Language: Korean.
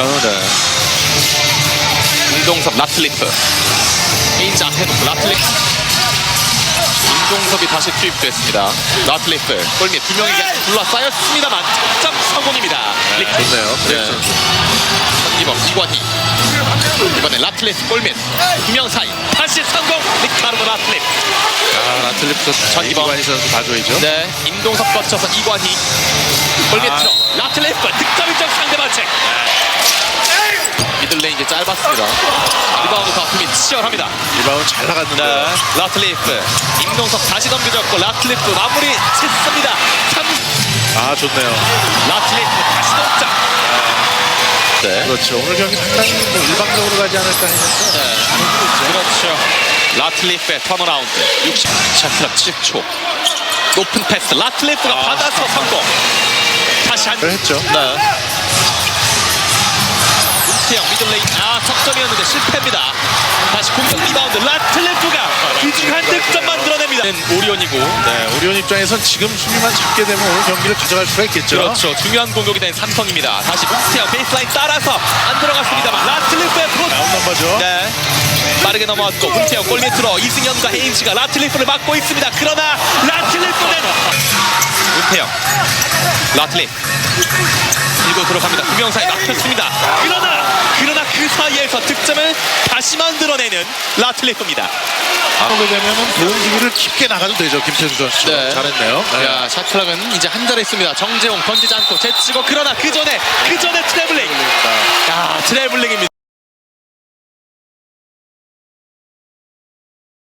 어, 네. 임동섭 라틀리프 앞에 놓고 라틀리프 임동섭이 다시 투입됐습니다 라틀리프 골밑 두 명에게 둘러싸였습니다만 득점 성공입니다 리크. 좋네요. 네. 선기범 이관희 이번엔 라틀리프 골밑 두 명 사이 다시 성공 리카르도 라틀리프 아, 라틀리프 선수. 전 이번- 이관희 선수 봐줘야죠. 네 임동섭 거쳐서 이관희 골밑으로 아. 라틀리프 득점 이점 상대 반칙 미들레인 짧았습니다 리바운드 다툼이 치열합니다 리바운드 잘 나갔는데. 네, 라틀리프 임동섭 다시 넘겨줬고 라틀리프 마무리 짓습니다 3 아, 좋네요. 라틀리프 다시 동작 네. 그렇죠. 오늘 경기 상당히 뭐 일방적으로 가지 않을까 했는데. 네. 그렇죠 라틀리프의 턴어라운드 60 샤트락 7초 높은 패스 라틀리프가 아. 받아서 성공 다시 한 그걸 했죠. 네. 석점이었는데 실패입니다 다시 공격 리바운드 라틀리프가 이중 한 득점 만들어냅니다 오리온이고 네, 오리온 입장에선 지금 수비만 잡게 되면 오늘 경기를 가져갈 수가 있겠죠. 그렇죠. 중요한 공격이 된 삼성입니다. 다시 문태영 베이스라인 따라서 안 들어갔습니다만 라틀리프의 크로스. 다운 넘버죠. 네. 빠르게 넘어왔고 문태영 골 밑으로 이승현과 헤인즈가 라틀리프를 막고 있습니다. 그러나 라틀리프는 문태영 라틀리프 밀고 들어갑니다. 두명 사이 막혔습니다. 그러나 그러나 그 사이에서 득점을 다시 만들어내는 라틀리프입니다. 보게 되면은 도움 수비를 깊게 나가도 되죠. 김태수 선수. 네. 잘했네요. 네. 야 샤클락은 이제 한 자리 있습니다. 정재홍 던지지 않고 제치고 그러나 그 전에 그 전에 트래블링. 야 트래블링입니다.